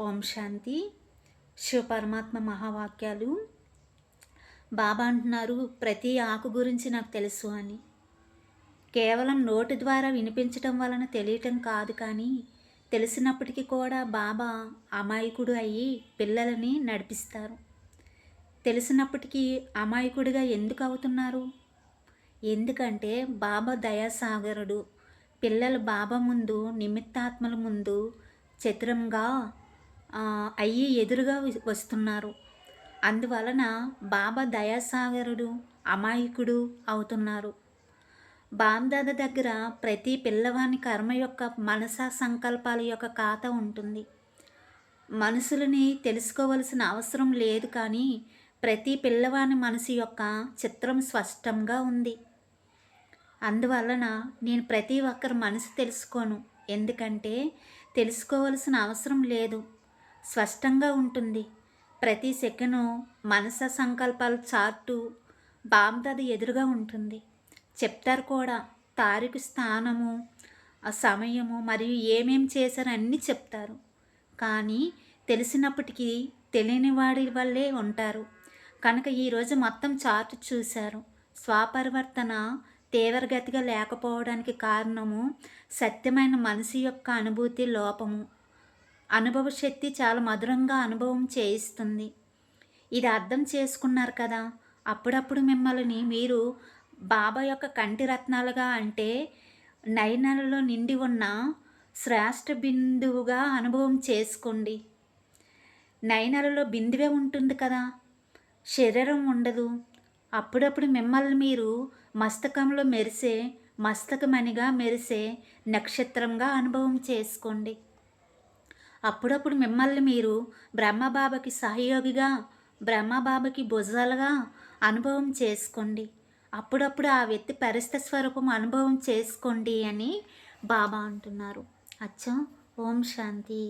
ఓం శాంతి. శివపరమాత్మ మహావాక్యాలు. బాబా అంటున్నారు ప్రతి ఆకు గురించి నాకు తెలుసు అని. కేవలం నోటి ద్వారా వినిపించటం వలన తెలియటం కాదు కానీ తెలిసినప్పటికీ కూడా బాబా అమాయకుడు అయ్యి పిల్లలని నడిపిస్తారు. తెలిసినప్పటికీ అమాయకుడిగా ఎందుకు అవుతున్నారు? ఎందుకంటే బాబా దయాసాగరుడు. పిల్లలు బాబా ముందు నిమిత్తాత్మల ముందు చతురంగా అయ్యి ఎదురుగా వస్తున్నారు. అందువలన బాబా దయాసాగరుడు అమాయకుడు అవుతున్నారు. బామ్దాద దగ్గర ప్రతి పిల్లవాని కర్మ యొక్క మనసా సంకల్పాల యొక్క ఖాతా ఉంటుంది. మనసులని తెలుసుకోవలసిన అవసరం లేదు కానీ ప్రతి పిల్లవాని మనసు యొక్క చిత్రం స్పష్టంగా ఉంది. అందువలన నేను ప్రతి ఒక్కరి మనసు తెలుసుకోను. ఎందుకంటే తెలుసుకోవలసిన అవసరం లేదు. స్పష్టంగా ఉంటుంది. ప్రతి సెకను మనస సంకల్పాల చార్టు బామ్దాద ఎదురుగా ఉంటుంది. చెప్తారు కూడా తారీఖు స్థానము సమయము మరియు ఏమేం చేశారు అన్నీ చెప్తారు. కానీ తెలిసినప్పటికీ తెలియని వాడి వల్లే ఉంటారు. కనుక ఈరోజు మొత్తం చార్ట్ చూశారు. స్వపరివర్తన తీవ్రగతిగా లేకపోవడానికి కారణము సత్యమైన మనసు యొక్క అనుభూతి లోపము. అనుభవ శక్తి చాలా మధురంగా అనుభవం చేయిస్తుంది. ఇది అర్థం చేసుకున్నారు కదా? అప్పుడప్పుడు మిమ్మల్ని మీరు బాబా యొక్క కంటి రత్నాలుగా అంటే నయనలలో నిండి ఉన్న శ్రేష్ఠ బిందువుగా అనుభవం చేసుకోండి. నయనలలో బిందువే ఉంటుంది కదా? శరీరం ఉండదు. అప్పుడప్పుడు మిమ్మల్ని మీరు మస్తకంలో మెరిసే మస్తకమణిగా మెరిసే నక్షత్రంగా అనుభవం చేసుకోండి. అప్పుడప్పుడు మిమ్మల్ని మీరు బ్రహ్మబాబాకి సహయోగిగా బ్రహ్మబాబాకి భుజాలుగా అనుభవం చేసుకోండి. అప్పుడప్పుడు ఆ వ్యక్తి పరిస్థితి స్వరూపం అనుభవం చేసుకోండి అని బాబా అంటున్నారు. అచ్చా ఓం శాంతి.